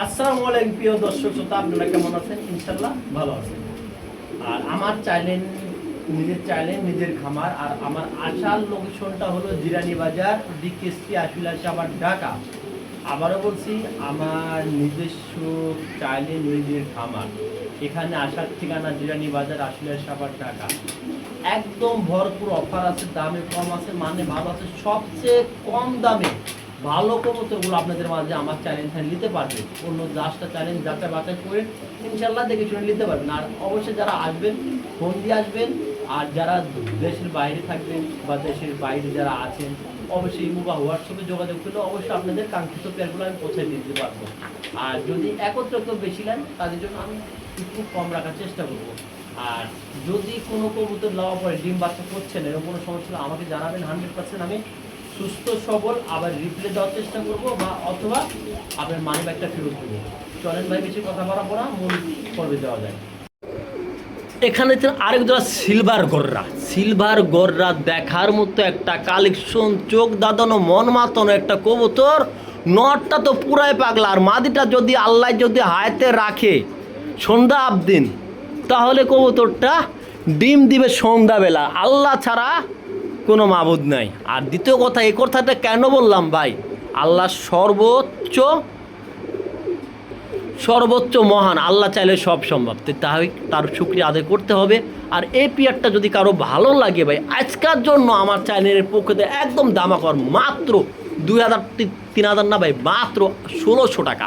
আসসালামু আলাইকুম, প্রিয় দর্শক শ্রোতা, আপনারা কেমন আছেন? ইনশাল্লাহ ভালো আছেন। আর আমার চাইলেন নিজের চাইলেন নিজের খামার, আর আমার আসার লোকেশনটা হলো জিরানি বাজার ডিকেএসপি আশুলা সাবার ঢাকা। আবারও বলছি, আমার নিজস্ব চাইলেন নিজের খামার। এখানে আসার ঠিকানা জিরানি বাজার, আশুলা সাবার ঢাকা। একদম ভরপুর অফার আছে, দামে কম আছে মানে ভালো আছে, সবচেয়ে কম দামে ভালো কবুতরগুলো আপনাদের মাঝে আমার চ্যালেঞ্জ নিতে পারবেন অন্য দশটা চ্যালেঞ্জ যাচাই বাছাই করে ইনশাল্লাহ দেখে শুনে নিতে পারবেন। আর অবশ্যই যারা আসবেন, ফোন দিয়ে আসবেন। আর যারা দেশের বাইরে থাকবেন বা দেশের বাইরে যারা আছেন, অবশ্যই ইমো বা হোয়াটসঅ্যাপে যোগাযোগ করলে অবশ্যই আপনাদের কাঙ্ক্ষিত পেয়ারগুলো আমি পৌঁছে দিতে পারব। আর যদি একত্র কেউ বেশি নেন, তাদের জন্য আমি একটু কম রাখার চেষ্টা করব। আর যদি কোনো কবুতর লাওয়া পরে ডিম বাচ্চা করছেন এরকম কোনো সমস্যা আমাকে জানাবেন। হান্ড্রেড পার্সেন্ট আমি সুস্থ, সবল, আবার রিপ্লে দেওয়ার চেষ্টা করব বা অথবা আপনার মানি ব্যাগটা ফেরত দেবো। চলেন ভাই, বেশি কথা বলা পড়া, মূল পর্বে দেওয়া যায় এখানে আরেক জোড়া সিলভার গররা। সিলভার গররা দেখার মতো একটা কালেকশন চোখ দাদানো, মন মাতানো একটা কবুতর। নটটা তো পুরাই পাগলা, আর মাদিটা যদি আল্লাহ যদি হায়াতে রাখে সন্ধ্যা আবদিন, তাহলে কবুতরটা ডিম দিবে সন্ধ্যাবেলা। আল্লাহ ছাড়া কোনো মাবুদ নাই। আর দ্বিতীয় কথা, এই কথাটা কেন বললাম ভাই? আল্লাহ সর্বোচ্চ সর্বোচ্চ মহান। আল্লাহ চাইলে সব সম্ভব। তো তাই তার শুক্রিয়া আদায় করতে হবে। আর এই পিয়ারটা যদি কারও ভালো লাগে ভাই, আজকার জন্য আমার চ্যানেলের পক্ষে থেকে একদম দামাকর মাত্র দুই হাজার তিন হাজার না ভাই, মাত্র ষোলোশো টাকা।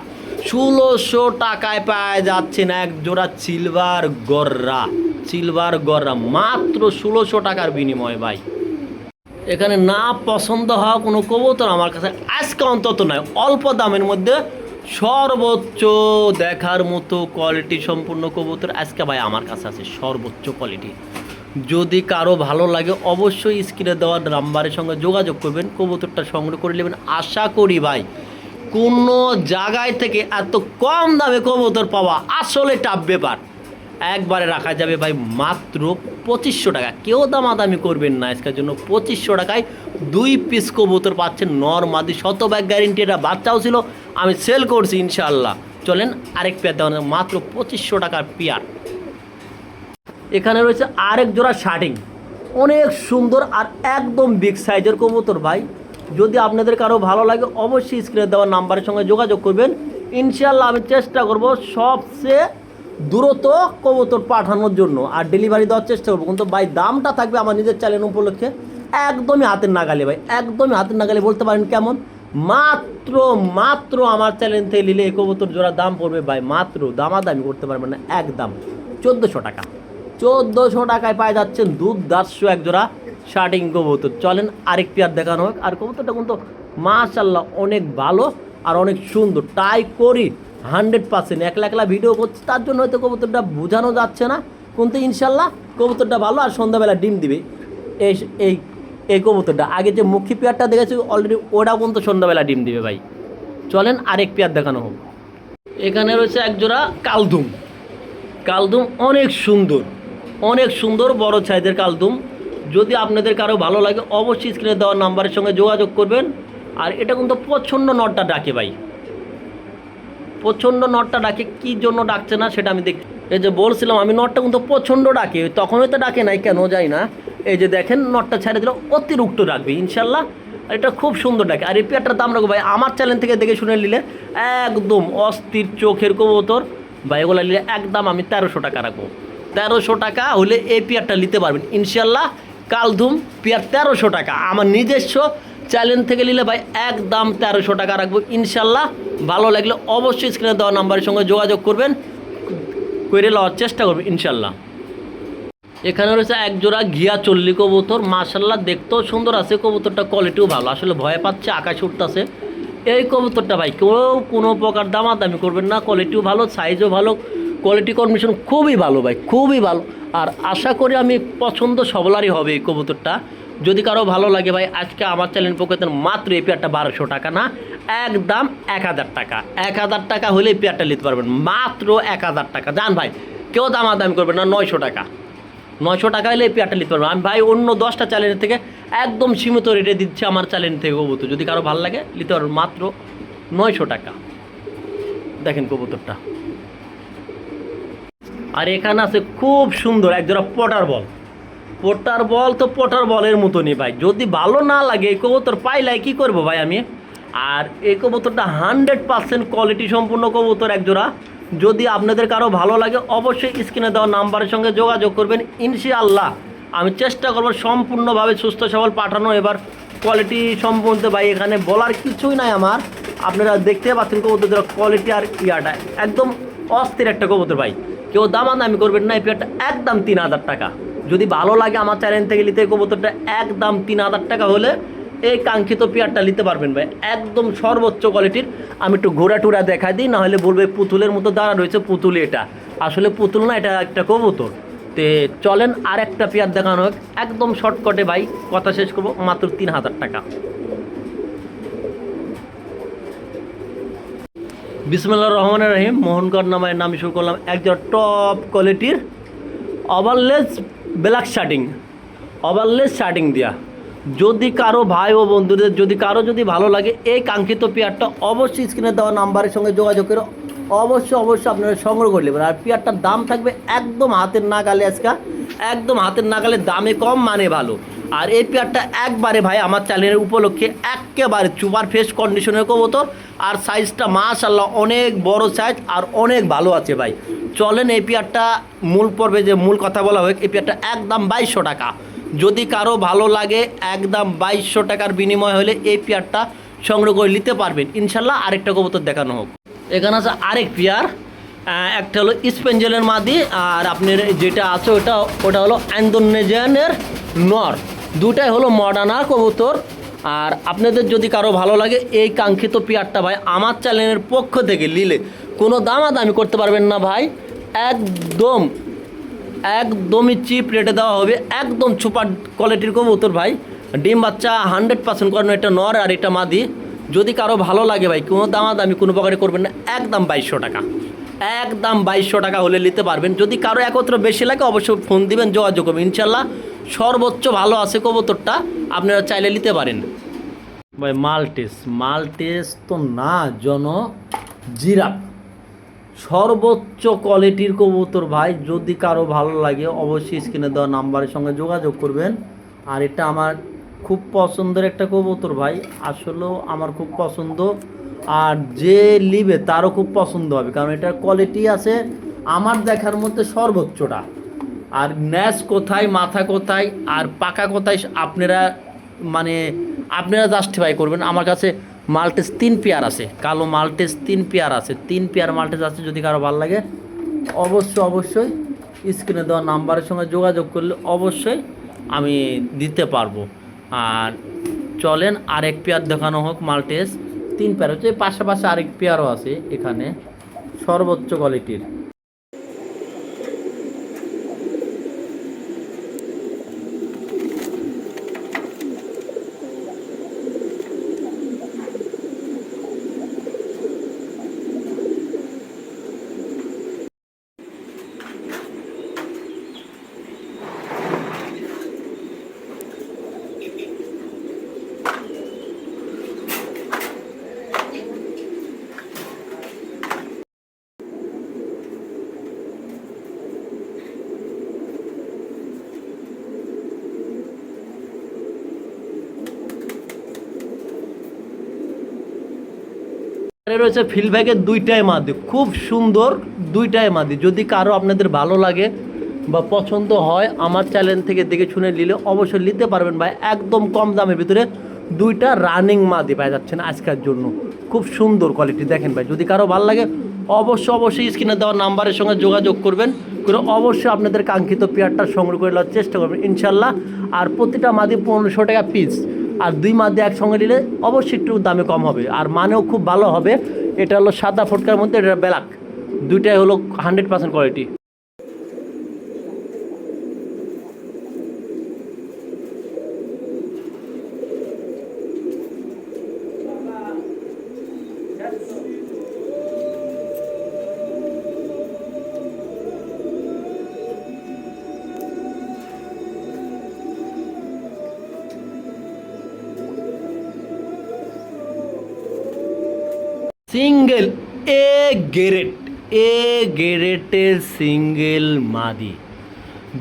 ষোলোশো টাকায় পাওয়া যাচ্ছে না এক জোড়া সিলভার গররা সিলভার গররা মাত্র ষোলোশো টাকার বিনিময়ে ভাই। এখানে না পছন্দ হওয়া কোনো কবুতর আমার কাছে আজকে অন্তত নয় অল্প দামের মধ্যে সর্বোচ্চ দেখার মতো কোয়ালিটি সম্পূর্ণ কবুতর আজকে ভাই আমার কাছে আছে, সর্বোচ্চ কোয়ালিটি যদি কারও ভালো লাগে অবশ্যই স্ক্রিনে দেওয়া নাম্বারের সঙ্গে যোগাযোগ করবেন, কবুতরটা সংগ্রহ করে নেবেন। আশা করি ভাই, কোনো জায়গায় থেকে এত কম দামে কবুতর পাওয়া আসলে টাপ ব্যাপার। একবারে রাখা যাবে ভাই মাত্র পঁচিশশো টাকা। কেউ দামাদামি করবেন না, আজকের জন্য পঁচিশশো টাকায় দুই পিস কবুতর পাচ্ছেন নর্মাদি শতভাগ গ্যারেন্টি এটা বাচ্চাও ছিল, আমি সেল করছি ইনশাআল্লাহ। চলেন আরেক পেয়ার দেওয়া মাত্র পঁচিশশো টাকার পেয়ার এখানে রয়েছে আরেক জোড়া শার্টিং। অনেক সুন্দর আর একদম বিগ সাইজের কবুতর ভাই। যদি আপনাদের কারও ভালো লাগে, অবশ্যই স্ক্রিনে দেওয়া নাম্বারের সঙ্গে যোগাযোগ করবেন। ইনশাল্লাহ আমি চেষ্টা করব সবচেয়ে দ্রুত কবুতর পাঠানোর জন্য আর ডেলিভারি দেওয়ার চেষ্টা করব। কিন্তু ভাই, দামটা থাকবে আমার নিজের চ্যানেল উপলক্ষে একদমই হাতের নাগালে ভাই, একদমই হাতের নাগালে বলতে পারেন কেমন? মাত্র মাত্র আমার চ্যানেল থেকে নিলে কবুতর জোড়া দাম পড়বে ভাই, মাত্র দামাদামি করতে পারবেন না, একদম। চোদ্দোশো টাকা। চোদ্দোশো টাকায় পাওয়া যাচ্ছেন দুধ দাসশো এক জোড়া শার্টিং কবুতর। চলেন আরেক পেয়ার দেখানো হোক। আর কবুতরটা কিন্তু মাশাল্লাহ অনেক ভালো আর অনেক সুন্দর। টাই করি হান্ড্রেড পার্সেন্ট একলা একলা ভিডিও করছি, তার জন্য হয়তো কবুতরটা বোঝানো যাচ্ছে না। কিন্তু ইনশাল্লাহ কবুতরটা ভালো আর সন্ধ্যাবেলা ডিম দিবে। এই এই এই কবুতরটা। আগে যে মুখী পেয়ারটা দেখেছি অলরেডি ওটা কিন্তু সন্ধ্যাবেলা ডিম দিবে ভাই। চলেন আরেক পেয়ার দেখানো হোক। এখানে রয়েছে একজোড়া কালদুম। কালদুম অনেক সুন্দর অনেক সুন্দর বড় সাইজের কালদুম। যদি আপনাদের কারও ভালো লাগে, অবশ্যই স্ক্রিনে দেওয়া নাম্বারের সঙ্গে যোগাযোগ করবেন। আর এটা কিন্তু প্রচণ্ড নটটা ডাকে ভাই। প্রচণ্ড নটটা ডাকে, কি জন্য ডাকছে না সেটা আমি দেখি এই যে বলছিলাম, আমি নটটা কিন্তু প্রচণ্ড ডাকে তখন হয়তো ডাকে নাই, কেন যাই না? এই যে দেখেন, নটটা ছেড়ে দিল, অতিরিক্ত ডাকবে, ইনশাল্লাহ। এটা খুব সুন্দর ডাকে। আর এই পেয়ারটার দাম রাখব ভাই, আমার চ্যানেল থেকে দেখে শুনে নিলে একদম অস্থির চোখের কবুতর। ভাই, এগুলো নিলে একদম আমি তেরোশো টাকা রাখব। তেরোশো টাকা হলে এই পেয়ারটা নিতে পারবেন। ইনশাল্লাহ, কালধুম পেয়ার তেরোশো টাকা। আমার নিজস্ব চ্যানেল থেকে নিলে ভাই একদম তেরোশো টাকা রাখব। ইনশাল্লাহ ভালো লাগলে অবশ্যই স্ক্রিনে দেওয়া নাম্বারের সঙ্গে যোগাযোগ করবেন, করে নেওয়ার চেষ্টা করবেন ইনশাল্লাহ। এখানে রয়েছে এক জোড়া ঘিয়া চল্লি কবুতর, মাশাল্লাহ দেখতেও সুন্দর আছে, কবুতরটা কোয়ালিটিও ভালো, আসলে ভয় পাচ্ছে, আকাশ উঠতেছে। এই কবুতরটা ভাই কেউ কোনো প্রকার দামাদামি করবেন না কোয়ালিটিও ভালো সাইজও ভালো কোয়ালিটি কন্ডিশন খুবই ভালো ভাই, খুবই ভালো। আর আশা করি আমি পছন্দ সবলারই হবে এই কবুতরটা। যদি কারও ভালো লাগে ভাই, আজকে আমার চ্যানেল পক্ষে মাত্র এই পেয়ারটা বারোশো টাকা না, একদম এক হাজার টাকা। এক হাজার টাকা হলে এই পেয়ারটা নিতে পারবেন। মাত্র এক হাজার টাকা। জান ভাই, কেউ দামাদামি করবেন না, নয়শো টাকা। নয়শো টাকা হলে এই পেয়ারটা নিতে পারব আমি ভাই অন্য দশটা চ্যানেলের থেকে একদম সীমিত রেটে দিচ্ছে আমার চ্যানেল থেকে কবুতর। যদি কারও ভালো লাগে, নিতে পারবেন মাত্র নয়শো টাকা। দেখেন কবুতরটা। আর এখানে আছে খুব সুন্দর একজোড়া পটার বল পটার বল তো পটার বলের মতনই ভাই। যদি ভালো না লাগে, এই কবুতর পাইলাই কি করব ভাই আমি? আর এই কবুতরটা হান্ড্রেড পার্সেন্ট কোয়ালিটি সম্পূর্ণ কবুতর একজোড়া। যদি আপনাদের কারও ভালো লাগে, অবশ্যই স্ক্রিনে দেওয়া নাম্বারের সঙ্গে যোগাযোগ করবেন। ইনশাআল্লাহ আমি চেষ্টা করব সম্পূর্ণভাবে সুস্থ সবল পাঠানো। এবার কোয়ালিটি সম্বন্ধে ভাই, এখানে বলার কিছুই নাই আমার। আপনারা দেখতে পাচ্ছেন কবুতরদের কোয়ালিটি আর ইয়াটা। একদম অস্থির একটা কবুতর ভাই। কেউ দামা দামি করবেন না, এই পেয়ারটা একদম তিন হাজার টাকা। যদি ভালো লাগে আমার চ্যানেল থেকে নিতে কবুতরটা একদম তিন হাজার টাকা হলে এই কাঙ্ক্ষিত পেয়ারটা নিতে পারবেন ভাই। একদম সর্বোচ্চ কোয়ালিটির আমি একটু ঘোরা টুরা দেখাই দিই, নাহলে বলবে পুতুলের মতো দাঁড়া রয়েছে পুতুল এটা। আসলে পুতুল না, এটা একটা কবুতর। তে চলেন আর একটা পেয়ার দেখানো হোক। একদম শর্টকটে ভাই, কথা শেষ করব, মাত্র তিন হাজার টাকা। বিসমুল্লাহ রহমানের রহিম, মোহনগড় নামায় নাম শুরু করলাম, একজন টপ কোয়ালিটির ওভারলেস ব্ল্যাক শার্টিং ওভারলেস শার্টিং দেওয়া যদি কারও ভাই ও বন্ধুদের, যদি কারও যদি ভালো লাগে, এই কাঙ্ক্ষিত পেয়ারটা অবশ্যই স্ক্রিনে দেওয়া নাম্বারের সঙ্গে যোগাযোগ করে। অবশ্যই অবশ্যই আপনারা সংগ্রহ করে নেবেন। আর পেয়ারটার দাম থাকবে একদম হাতের নাগালে আজকা। একদম হাতের নাগালে, দামে কম মানে ভালো। আর এই পেয়ারটা একবারে ভাই আমার চ্যানেলের উপলক্ষে একেবারে সুপার ফেস কন্ডিশনের কবুতর। আর সাইজটা মাশাল্লাহ অনেক বড় সাইজ আর অনেক ভালো আছে ভাই। চলেন এই পেয়ারটা মূল পর্বে যে মূল কথা বলা হয় এই পেয়ারটা একদম বাইশশো টাকা। যদি কারও ভালো লাগে, একদম বাইশশো টাকার বিনিময় হলে এই পেয়ারটা সংগ্রহ করে নিতে পারবেন। ইনশাল্লাহ আরেকটা কবুতর দেখানো হোক। এখানে আছে আরেক পেয়ার একটা হলো স্পেঞ্জেলের মাদি, আর আপনার যেটা আছে ওটা ওটা হলো অ্যান্ডোনেজিয়ানের নর। দুটাই হলো মডার্না কবুতর। আর আপনাদের যদি কারও ভালো লাগে, এই কাঙ্ক্ষিত পেয়ারটা ভাই আমার চ্যানেলের পক্ষ থেকে নিলে কোনো দামাদামি করতে পারবেন না ভাই। একদম, একদমই চিপ রেটে দেওয়া হবে, একদম সুপার কোয়ালিটির কবুতর ভাই। ডিম বাচ্চা হান্ড্রেড পার্সেন্ট করানো, এটা নর আর এটা মাদি। যদি কারও ভালো লাগে ভাই, কোনো দামাদামি, কোনো প্রকারে করবেন না, একদম বাইশশো টাকা। একদম বাইশশো টাকা হলে নিতে পারবেন। যদি কারও একত্র বেশি লাগে, অবশ্যই ফোন দিবেন, যোগাযোগ করবেন, ইনশাল্লাহ। সর্বোচ্চ ভালো আছে কবুতরটা, আপনারা চাইলে নিতে পারেন। ভাই মালটেস মালটেস তো না, জন, জিরাফ। সর্বোচ্চ কোয়ালিটির কবুতর ভাই, যদি কারও ভালো লাগে, অবশ্যই স্ক্রিনে দেওয়া নাম্বারের সঙ্গে যোগাযোগ করবেন। আর এটা আমার খুব পছন্দের একটা কবুতর ভাই, আসলেও আমার খুব পছন্দ। আর যে নিবে, তারও খুব পছন্দ হবে, কারণ এটার কোয়ালিটি আছে, আমার দেখার মধ্যে সর্বোচ্চটা। আর ন্যাস কোথায়, মাথা কোথায় আর পাকা কোথায়, আপনারা মানে আপনারা জাস্টিফাই করবেন। আমার কাছে মাল্টেস তিন পেয়ার আছে, কালো মাল্টেস তিন পেয়ার আছে। তিন পেয়ার মাল্টেস আছে যদি কারও ভালো লাগে, অবশ্যই অবশ্যই স্ক্রিনে দেওয়া নাম্বারের সঙ্গে যোগাযোগ করলে অবশ্যই আমি দিতে পারব। আর চলেন আরেক পেয়ার দেখানো হোক মাল্টেস তিন পেয়ার হচ্ছে পাশাপাশি আরেক পেয়ারও আছে এখানে, সর্বোচ্চ কোয়ালিটির এখানে রয়েছে ফিলব্যাগের দুইটাই মাদি। খুব সুন্দর দুইটাই মাদি। যদি কারও আপনাদের ভালো লাগে বা পছন্দ হয়, আমার চ্যানেল থেকে দেখে শুনে নিলে অবশ্যই নিতে পারবেন ভাই। একদম কম দামের ভিতরে দুইটা রানিং মাদি পাওয়া যাচ্ছেন আজকের জন্য। খুব সুন্দর কোয়ালিটি দেখেন ভাই। যদি কারও ভালো লাগে, অবশ্যই অবশ্যই স্ক্রিনে দেওয়া নাম্বারের সঙ্গে যোগাযোগ করবেন। করে অবশ্যই আপনাদের কাঙ্ক্ষিত পেয়ারটা সংগ্রহ করে নেওয়ার চেষ্টা করবেন, ইনশাল্লাহ। আর প্রতিটা মাদি পনেরোশো টাকা পিস আর দুই মাদে একসঙ্গে নিলে অবশ্যই একটু দামে কম হবে। আর মানেও খুব ভালো হবে। এটা হলো সাদা ফটকার মধ্যে, এটা ব্ল্যাক। দুইটাই হলো hundred percent quality single A grade A গ্রেডের সিঙ্গেল মাদি।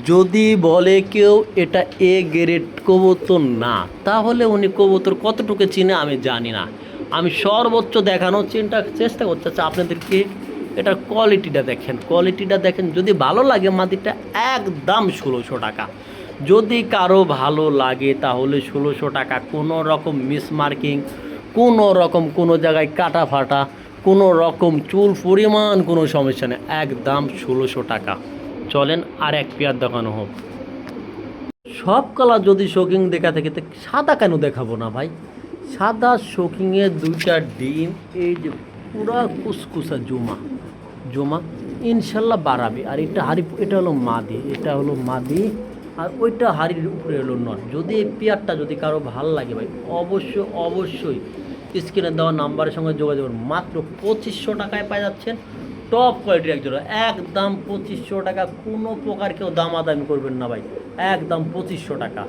যদি বলে কেউ এটা এ গ্রেড কবুতর না, তাহলে উনি কবুতর কতটুকু চিনে আমি জানি না। আমি সর্বোচ্চ দেখানোর চিন্তা, চেষ্টা করতে চাচ্ছি আপনাদেরকে এটার কোয়ালিটিটা দেখেন। কোয়ালিটিটা দেখেন, যদি ভালো লাগে মাদিটা, একদম ষোলোশো টাকা। যদি কারও ভালো লাগে, তাহলে ষোলোশো টাকা। কোনো রকম মিসমার্কিং কোনো রকম কোনো জায়গায় কাটা ফাটা, কোনো রকম চুল পরিমাণ কোনো সমস্যা নেই। একদম ষোলোশো টাকা। চলেন আর এক পেয়ার দেখানো হোক। সব কালার যদি শোকিং দেখা থাকে সাদা কেন দেখাবো না ভাই? সাদা শোকিংয়ের দুইটা ডিম, এই যে পুরা কুসকুসা জমা। জমা ইনশাল্লাহ বাড়াবে। আর এটা হাড়ি, এটা হলো মাদি, এটা হলো মাদি, আর ওইটা হাড়ির উপরে হলো নট। যদি এই পেয়ারটা যদি কারও ভালো লাগে ভাই, অবশ্যই অবশ্যই স্ক্রিনে দেওয়া নাম্বারের সঙ্গে যোগাযোগ করুন। মাত্র পঁচিশশো টাকায় পাই যাচ্ছেন টপ কোয়ালিটির একজোড়া একদম পঁচিশশো টাকা, কোনো প্রকার কেউ দামাদামি করবেন না ভাই। একদম পঁচিশশো টাকা।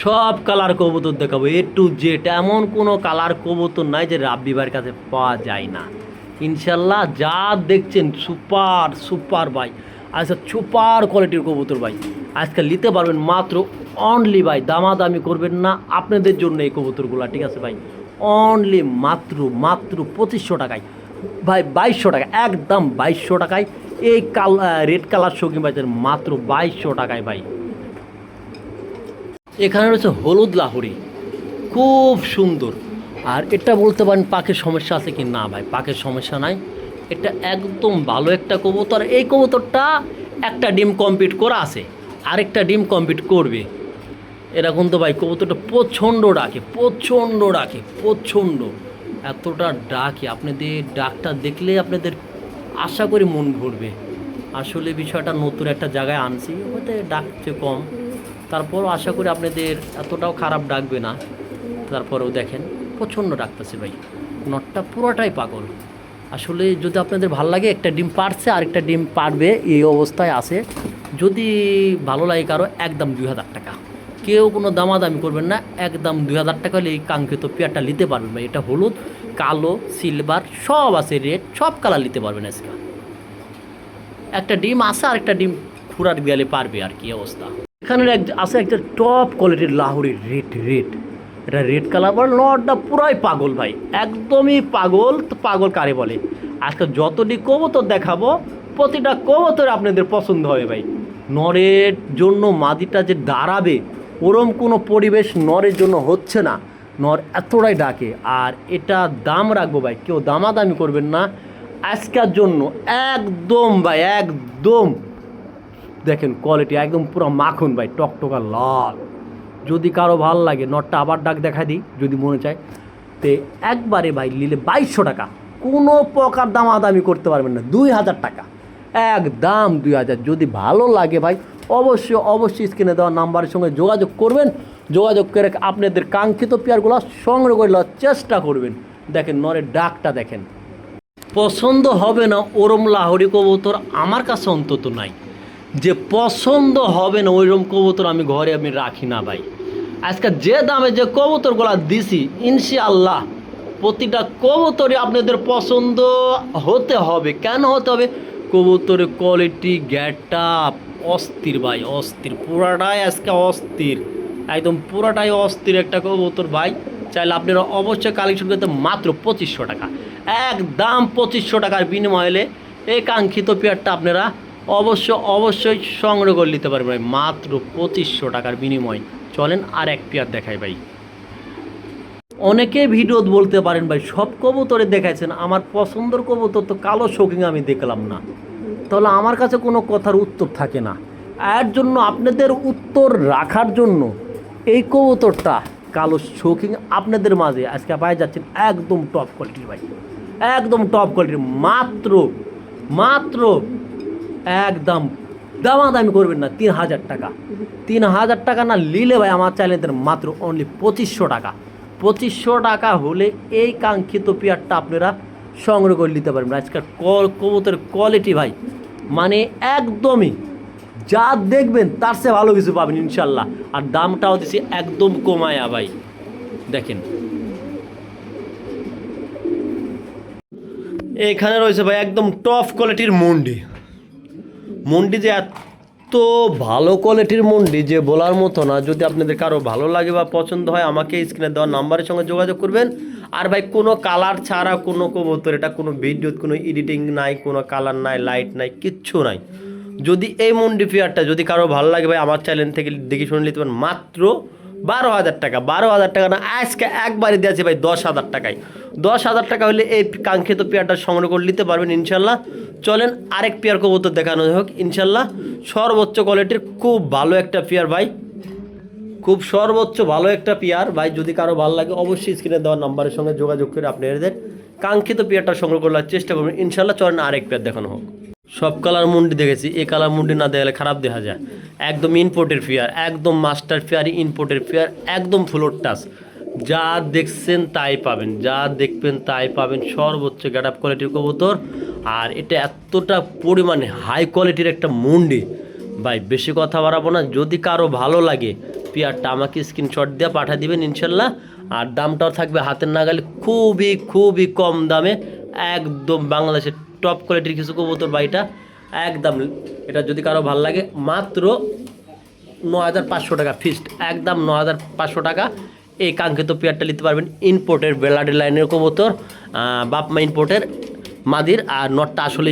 সব কালার কবুতর দেখাবো এ টু জেড এমন কোনো কালার কবুতর নাই যে রাব্বি ভাইয়ের কাছে পাওয়া যায় না। ইনশাল্লাহ যা দেখছেন সুপার সুপার ভাই। আচ্ছা সুপার কোয়ালিটির কবুতর ভাই। আজকে নিতে পারবেন মাত্র অনলি ভাই, দামাদামি করবেন না। আপনাদের জন্য এই কবুতরগুলো, ঠিক আছে ভাই? অনলি মাত্র মাত্র পঁচিশশো টাকায়। ভাই, বাইশশো টাকা, একদম বাইশশো টাকায়। এই কাল রেড কালার শৌখিন ভাইদের মাত্র বাইশশো টাকায় ভাই। এখানে রয়েছে হলুদ লাহুরি। খুব সুন্দর। আর এটা বলতে পারেন পাখির সমস্যা আছে কি না ভাই? পাখির সমস্যা নাই। এটা একদম ভালো একটা কবুতর। এই কবুতরটা একটা ডিম কমপ্লিট করা আছে, আরেকটা ডিম কমপ্লিট করবে। এরকম তো ভাই কবুতরটা প্রচণ্ড ডাকে প্রচণ্ড ডাকে, প্রচণ্ড। এতটা ডাকে, আপনাদের ডাকটা দেখলে আপনাদের আশা করি মন ভরবে। আসলে বিষয়টা নতুন একটা জায়গায় আনছি, হয়তো ডাকছে কম। তারপরও আশা করি আপনাদের এতটাও খারাপ ডাকবে না। তারপরেও দেখেন, প্রচণ্ড ডাকতেছে ভাই। নটটা পুরোটাই পাগল। আসলে যদি আপনাদের ভালো লাগে, একটা ডিম পারছে আরেকটা ডিম পারবে এই অবস্থায় আছে। যদি ভালো লাগে কারও, একদম দুই হাজার টাকা। কেউ কোনো দামাদামি করবেন না, একদম দুই হাজার টাকা হলে এই কাঙ্ক্ষিত পেয়ারটা নিতে পারবেন না এটা হলুদ, কালো, সিলভার, সব আছে রেড, সব কালার নিতে পারবেন আজকে। একটা ডিম আছে আর একটা ডিম খুঁড়ার গেলে পারবে আর কি অবস্থা। এখানে এক, আছে একটা টপ কোয়ালিটির লাহোরের রেড রেড। এটা রেড কালার বল নটটা পুরাই পাগল ভাই। একদমই পাগল পাগল কারে বলে? আজকে যতটি কবুতর দেখাবো, প্রতিটা কবুতর আপনাদের পছন্দ হবে ভাই। নরের জন্য মাদিটা যে দাঁড়াবে, ওরম কোনো পরিবেশ নরের জন্য হচ্ছে না। নর এতটাই ডাকে, আর এটা দাম রাখব ভাই, কেউ দামাদামি করবেন না। আজকের জন্য একদম ভাই, একদম। দেখেন কোয়ালিটি একদম পুরো মাখন ভাই, টকটকা লাল। যদি কারও ভালো লাগে, নটটা আবার ডাক দেখা দিই, যদি মনে চায়, তে একবারে ভাই নিলে বাইশশো টাকা। কোনো প্রকার দামাদামি করতে পারবেন না, দুই হাজার টাকা। একদম দুই হাজার। যদি ভালো লাগে ভাই, অবশ্যই অবশ্যই স্ক্রিনে দেওয়া নাম্বারের সঙ্গে যোগাযোগ করবেন। যোগাযোগ করে আপনাদের কাঙ্ক্ষিত পেয়ারগুলো সংগ্রহ করে নেওয়ার চেষ্টা করবেন। দেখেন, নরের ডাকটা দেখেন। পছন্দ হবে না ওরম লাহরি কবুতর আমার কাছে অন্তত নাই। যে পছন্দ হবে না ওইরকম কবুতর আমি ঘরে আমি রাখি না ভাই। আজকে যে দামে যে কবুতরগুলো দিছি, ইনশাআল্লাহ প্রতিটা কবুতরই আপনাদের পছন্দ হতে হবে। কেন হতে হবে? কবুতরের কোয়ালিটি গ্যাটটা অস্থির ভাই, অস্থির। পুরাটাই আজকে অস্থির। একদম পুরাটাই অস্থির একটা কবুতর ভাই। চাইলে আপনারা অবশ্যই কালেকশন করতে মাত্র পঁচিশশো টাকা। একদম পঁচিশশো টাকার বিনিময়ে হলে এই কাঙ্ক্ষিত পেয়ারটা আপনারা অবশ্য, অবশ্যই সংগ্রহ করে নিতে পারবেন মাত্র পঁচিশশো টাকার বিনিময়। চলেন আর এক পেয়ার দেখাই ভাই। অনেকে ভিডিও বলতে পারেন ভাই, সব কবুতরে দেখাইছেন, আমার পছন্দের কবুতর তো কালো শৌকিং আমি দেখলাম না। তাহলে আমার কাছে কোনো কথার উত্তর থাকে না। এর জন্য আপনাদের উত্তর রাখার জন্য এই কবুতরটা কালো শৌকিং আপনাদের মাঝে আজকে পাই যাচ্ছেন একদম টপ কোয়ালিটির ভাই। একদম টপ কোয়ালিটির মাত্র মাত্র একদম দামাদামি করবেন না, তিন হাজার টাকা। তিন হাজার টাকা না নিলে ভাই আমার চ্যানেলের মাত্র অনলি পঁচিশশো টাকা। পঁচিশশো টাকা হলে এই কাঙ্ক্ষিত পেয়ারটা আপনারা সংগ্রহ করে নিতে পারবেন। আজকাল কল কবুতরের কোয়ালিটি ভাই মানে একদমই যা দেখবেন তার চেয়ে ভালো কিছু পাবেন ইনশাল্লাহ। আর দামটাও দিছি একদম কমায়া ভাই। দেখেন। এখানে রয়েছে ভাই একদম টপ কোয়ালিটির মুন্ডি। মুন্ডি যে এত ভালো কোয়ালিটির মন্ডি যে বলার মতো না, যদি আপনাদের কারও ভালো লাগে বা পছন্দ হয়, আমাকে স্ক্রিনে দেওয়া নাম্বারের সঙ্গে যোগাযোগ করবেন। আর ভাই, কোনো কালার ছাড়া কোনো কবুতর, এটা কোনো ভিডিও কোনো এডিটিং নাই, কোনো কালার নাই লাইট নাই, কিচ্ছু নাই। যদি এই মন্ডি ফিয়ারটা যদি কারও ভালো লাগে ভাই, আমার চ্যানেল থেকে দেখে শুনে নিতে পারেন। মাত্র বারো হাজার টাকা, বারো হাজার টাকা না, আজকে একবারই দিয়েছে ভাই দশ হাজার টাকায়। দশ হাজার টাকা হলে এই কাঙ্ক্ষিত পেয়ারটা সংগ্রহ করে নিতে পারবেন ইনশাল্লাহ। চলেন আরেক পেয়ার কবুতর দেখানো হোক, ইনশাল্লাহ। সর্বোচ্চ কোয়ালিটির খুব ভালো একটা পেয়ার ভাই। খুব সর্বোচ্চ ভালো একটা পেয়ার ভাই, যদি কারও ভালো লাগে অবশ্যই স্ক্রিনে দেওয়া নাম্বারের সঙ্গে যোগাযোগ করে আপনি এদের কাঙ্ক্ষিত পেয়ারটা সংগ্রহ করার চেষ্টা করবেন। ইনশাল্লাহ চলেন আরেক পেয়ার দেখানো হোক। সব কালার মুন্ডি দেখেছি এই কালার মুন্ডি না দেখলে খারাপ দেখা যায়। একদম ইনপোর্টের ফেয়ার একদম মাস্টার ফেয়ার ইনপোর্টের ফেয়ার একদম ফ্লোর টাচ যা দেখছেন তাই পাবেন, যা দেখবেন তাই পাবেন, সর্বোচ্চ গ্যাট আপ কোয়ালিটির কবুতর। আর এটা এতটা পরিমাণে হাই কোয়ালিটির একটা মুন্ডি। ভাই, বেশি কথা বাড়াবো না, যদি কারও ভালো লাগে, পেয়ারটা আমাকে স্ক্রিনশট দিয়ে পাঠিয়ে দিবেন ইনশাল্লাহ। আর দামটাও থাকবে হাতের নাগালে খুবই খুবই কম দামে, একদম বাংলাদেশের টপ কোয়ালিটির কিছু কবুতর বাড়িটা একদম, এটা যদি কারও ভালো লাগে, মাত্র ন হাজার পাঁচশো টাকা ফিক্সড একদম ন হাজার পাঁচশো টাকা। এই কাঙ্ক্ষিত পেয়ারটা নিতে পারবেন ইম্পোর্টের বেলাডি লাইনের কবুতর বাপমা ইম্পোর্টের মাদির, আর নটটা আসলে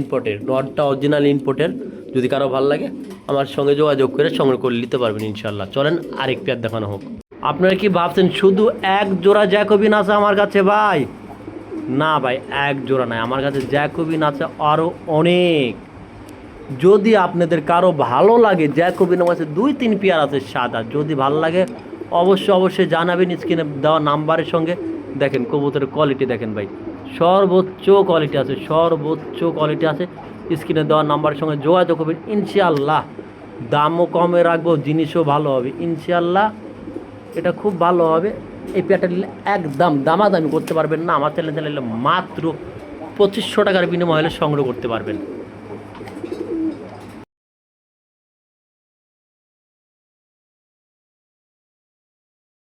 ইম্পোর্টের নটটা অরিজিনাল ইম্পোর্টের যদি কারও ভালো লাগে, আমার সঙ্গে যোগাযোগ করে সংগ্রহ করে নিতে পারবেন ইনশাল্লাহ চলেন আরেক পেয়ার দেখানো হোক। আপনারা কি ভাবছেন, শুধু এক জোড়া জ্যাকোবিন আছে আমার কাছে ভাই? না ভাই, এক জোড়া নাই। আমার কাছে জ্যাকোবিন আছে আরও অনেক। যদি আপনাদের কারও ভালো লাগে জ্যাকোবিন আমার কাছে দুই, তিন পেয়ার আছে সাদা। যদি ভালো লাগে, অবশ্যই অবশ্যই জানাবেন স্ক্রিনে দেওয়া নাম্বারের সঙ্গে। দেখেন, কবুতরের কোয়ালিটি দেখেন ভাই। সর্বোচ্চ কোয়ালিটি আছে, সর্বোচ্চ কোয়ালিটি আছে। স্ক্রিনে দেওয়া নাম্বারের সঙ্গে যোগাযোগ করবেন। ইনশাআল্লাহ, দামও কমে রাখব, জিনিসও ভালো হবে। ইনশাআল্লাহ, এটা খুব ভালো হবে। এই পেয়ারটা নিলে একদম দামাদামি করতে পারবেন না। আমার চ্যানেল চ্যানেলে মাত্র পঁচিশশো টাকার বিনিময় হলে সংগ্রহ করতে পারবেন।